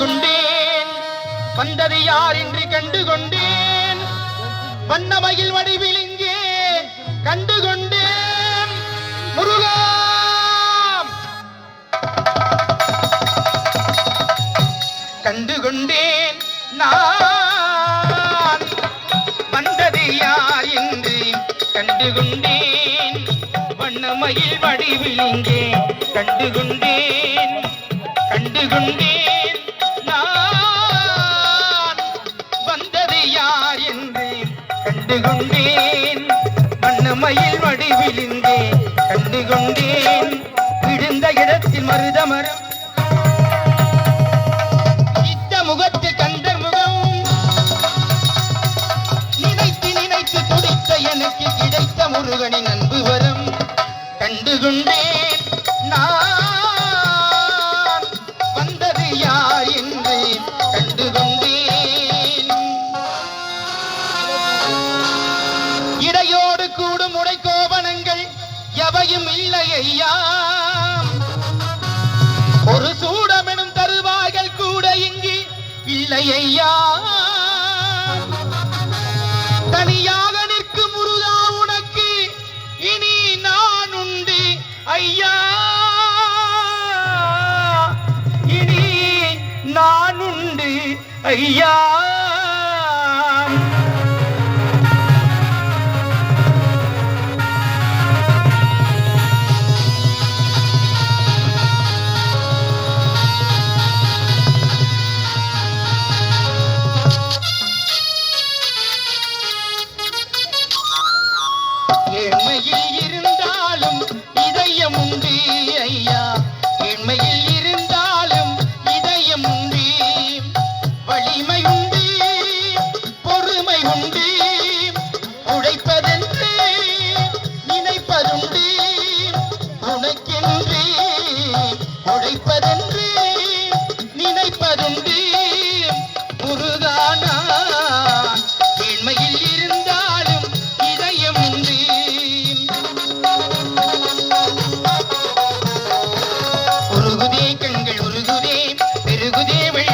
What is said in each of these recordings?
கொண்டேன் வந்தது யார் என்று கண்டு கொண்டேன் வண்ணமயில் வடிவில் இங்கே கண்டு கொண்டேன் முருகா! கண்டு கொண்டேன் நான். வந்தது யார் என்று கண்டு கொண்டேன் வண்ணமயில் வடிவில் இங்கே கண்டு கொண்டேன் கண்டு கொண்டேன் கண்டு கொண்டேன் வண்ணமயில் வடிவில் இங்கே கண்டு கொண்டேன் விழுந்த இடத்தில் மருதமரம். இத்த முகத்து கண்ட முகம். நினைத்து நினைத்து துடித்த எனக்கு கிடைத்த முருகனின் அன்பு வரம் கண்டு கொண்டேன் நான் எவையும் இல்லை ஐயா ஒரு சூடமெனும் தருவாய்கள் கூட இங்கு இல்லை ஐயா தனியாக நிற்கும் முருகா உனக்கு இனி நான் உண்டு ஐயா. இனி நான் உண்டு ஐயா. ஏழ்மையில் இருந்தாலும் இதயம் உண்டு ஐயா. ஏழ்மையில் இருந்தாலும் இதயம் உண்டு.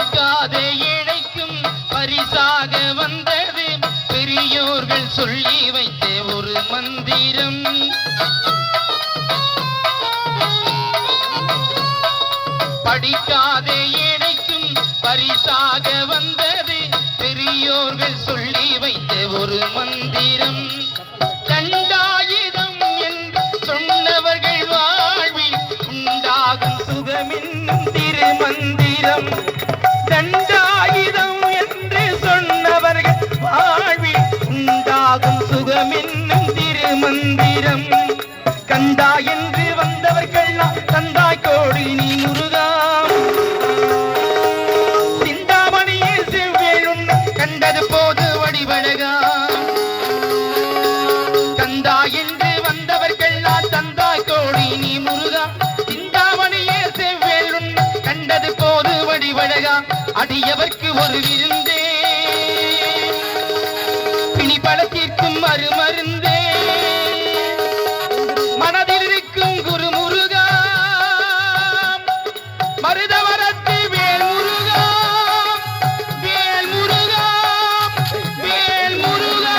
படிக்காத இழைக்கும் பரிசாக வந்தது. பெரியோர்கள் சொல்லி வைத்த ஒரு மந்திரம். படிக்காத இழைக்கும் பரிசாக வந்தது. பெரியோர்கள் சொல்லி வைத்த ஒரு மந்திரம். தண்டாயுதம் என்று சொன்னவர்கள் வாழ்வில் உண்டாகும் சுகமின் திருமந்திரம். தெய்வம் என்னும் திருமந்திரம். கந்தா என்று வந்தவர்கள்லாம் தந்தாய் கோடி நீ முருகா. சிந்தாமணியே செவ்வேளும் கண்டது போது வடிவழகா. கந்தா என்று வந்தவர்கள்லாம் தந்தாய் கோடி நீ முருகா. சிந்தாமணியே செவ்வேளும் கண்டது போது வடிவழகா. அடியவர்க்கு ஒரு விருந்தே. பிணி பழத்திற்கு மறுமருந்தே. மனதில் இருக்கும் குரு முருகா மருதவரத்து வேல் முருகா. வேல் முருகா. வேல் முருகா.